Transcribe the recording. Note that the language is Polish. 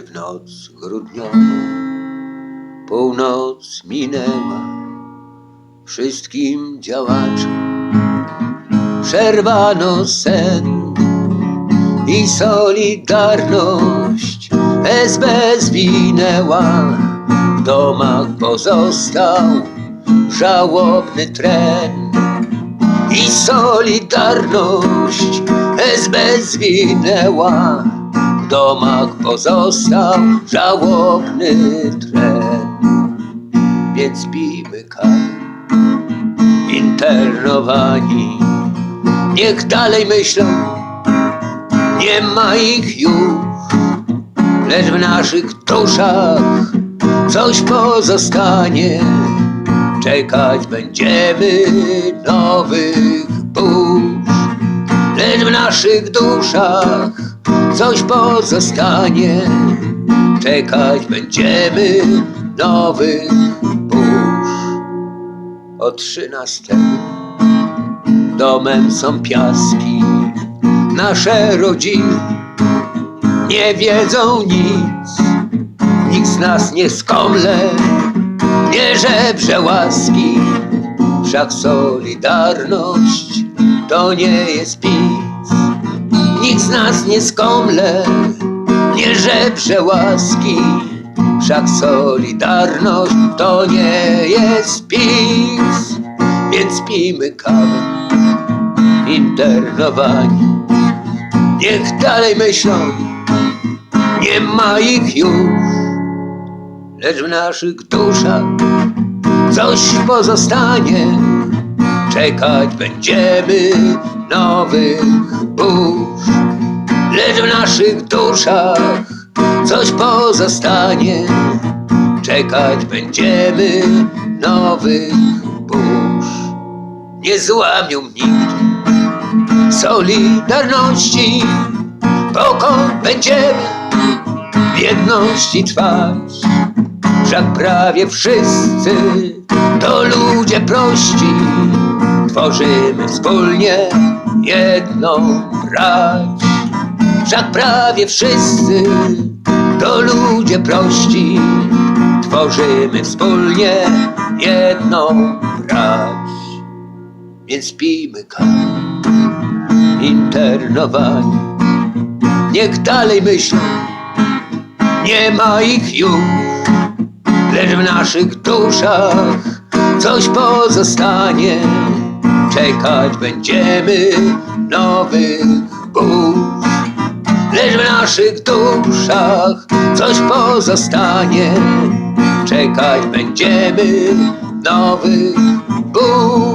w noc grudniową północ minęła, wszystkim działaczom przerwano sen i solidarność SB zwinęła. W domach pozostał żałobny tren i solidarność SB zwinęła. Domach pozostał żałobny tren, więc pijmy kawę. Internowani. Niech dalej myślą, nie ma ich już, lecz w naszych duszach coś pozostanie. Czekać będziemy nowych burz, lecz w naszych duszach coś pozostanie. Czekać będziemy nowych burz. O trzynastego domem są piaski. Nasze rodziny nie wiedzą nic, nikt z nas nie skomle, nie żebrze łaski. Wszak solidarność to nie jest pic, nikt z nas nie skomle, nie żebrze łaski. Wszak solidarność to nie jest pic, więc pijmy kawę internowani. Niech dalej myślą, nie ma ich już, lecz w naszych duszach coś pozostanie. Czekać będziemy nowych burz, lecz w naszych duszach coś pozostanie. Czekać będziemy nowych burz. Nie złamią nigdy Solidarności, pokąd będziemy w jedności trwać. Wszak prawie wszyscy to ludzie prości, tworzymy wspólnie jedną brać. Wszak prawie wszyscy to ludzie prości, tworzymy wspólnie jedną brać. Więc pijmy kawę internowani. Niech dalej myślą, nie ma ich już, w naszych duszach coś pozostanie. Czekać będziemy nowych burz, lecz w naszych duszach coś pozostanie. Czekać będziemy nowych burz.